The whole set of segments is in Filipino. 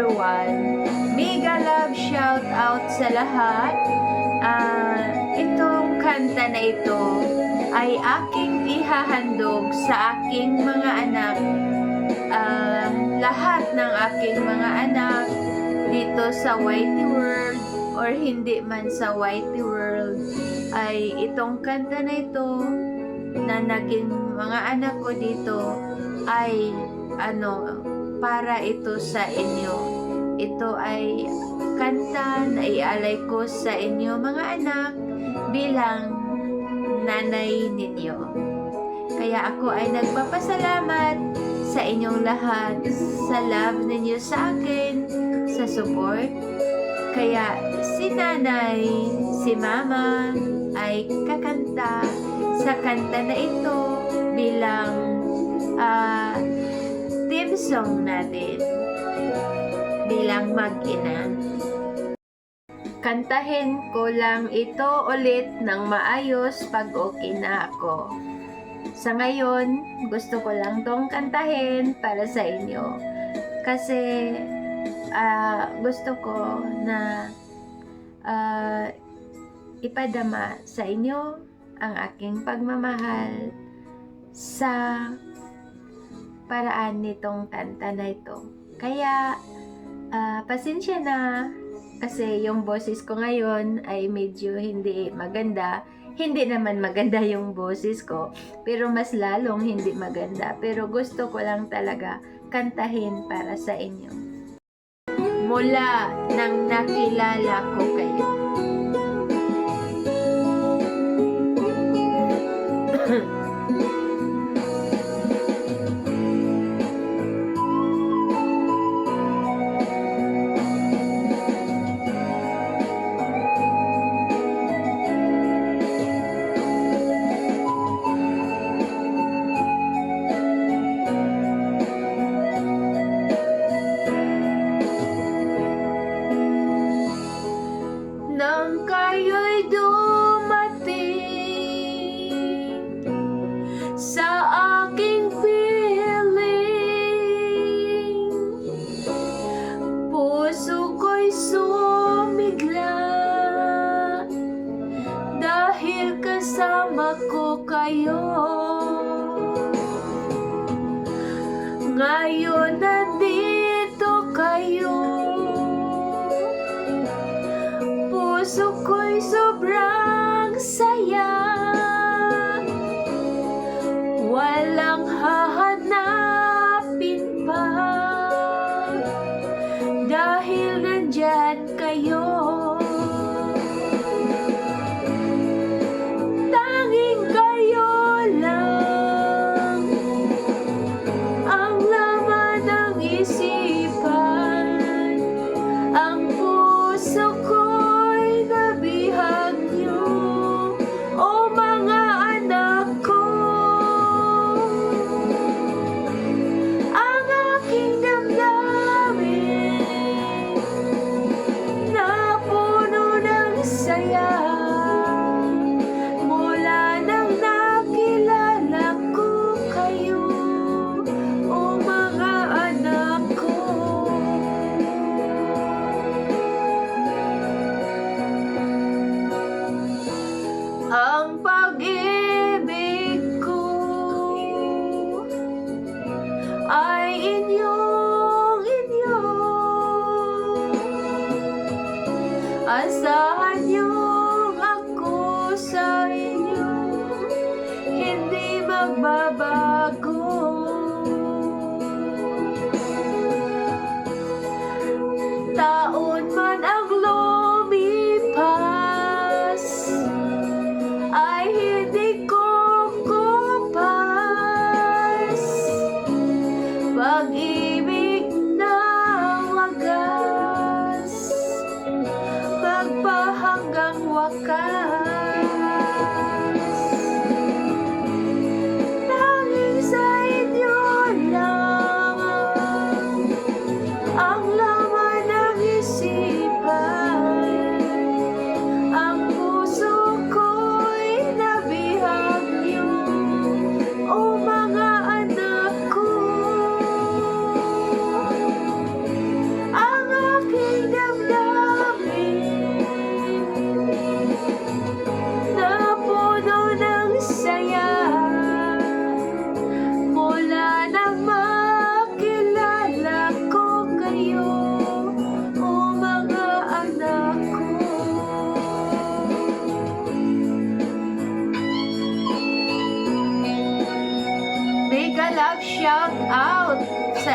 everyone. Mega love shout out sa lahat. Ah, itong kanta na ito ay aking ihahandog sa aking mga anak. Ah, lahat ng aking mga anak dito sa Whitey World or hindi man sa Whitey World ay itong kanta na ito na naging mga anak ko dito ay ano para ito sa inyo. Ito ay kanta na ialay ko sa inyo mga anak bilang nanay ninyo. Kaya ako ay nagpapasalamat sa inyong lahat sa love ninyo sa akin, sa support. Kaya si nanay, si mama ay kakanta sa kanta na ito bilang ah, theme song natin bilang mag-ina. Kantahin ko lang ito ulit ng maayos pag okay na ako. Sa ngayon, gusto ko lang tong kantahin para sa inyo. Kasi ah, gusto ko na ah, ipadama sa inyo ang aking pagmamahal sa paraan nitong kanta na ito. Kaya, ah, pasensya na kasi yung boses ko ngayon ay medyo hindi maganda. Hindi naman maganda yung boses ko, pero mas lalong hindi maganda. Pero gusto ko lang talaga kantahin para sa inyo. Mula nang nakilala ko kayo. Sobrang saya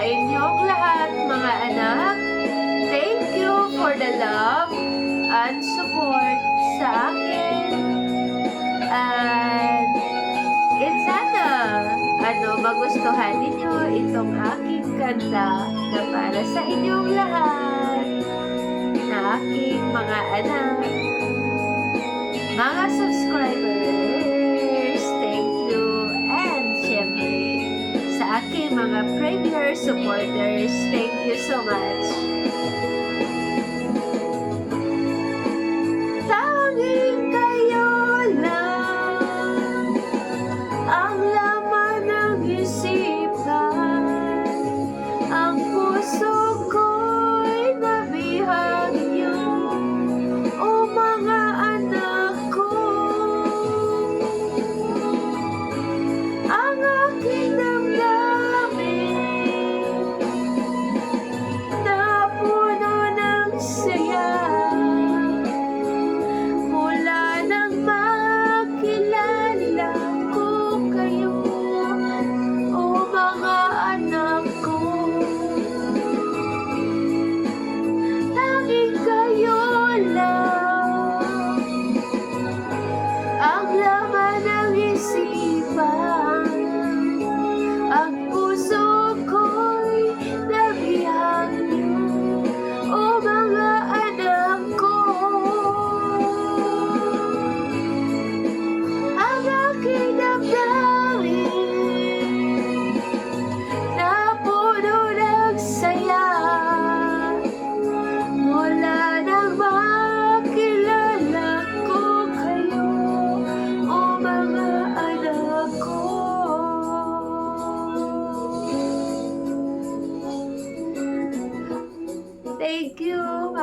inyong lahat mga anak. Thank you for the love and support sa akin. At it's sana ano, magustuhan ninyo itong aking kanta na para sa inyong lahat na aking mga anak. Mga subscribers, mga premier supporters, thank you so much.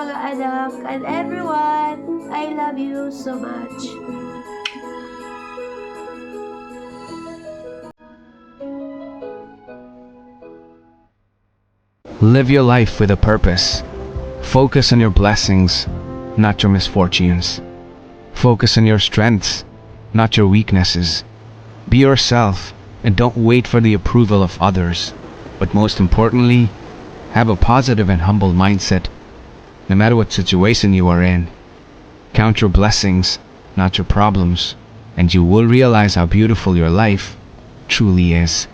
Mga anak, and everyone. I love you so much. Live your life with a purpose. Focus on your blessings, not your misfortunes. Focus on your strengths, not your weaknesses. Be yourself and don't wait for the approval of others. But most importantly, have a positive and humble mindset no matter what situation you are in. Count your blessings, not your problems, and you will realize how beautiful your life truly is.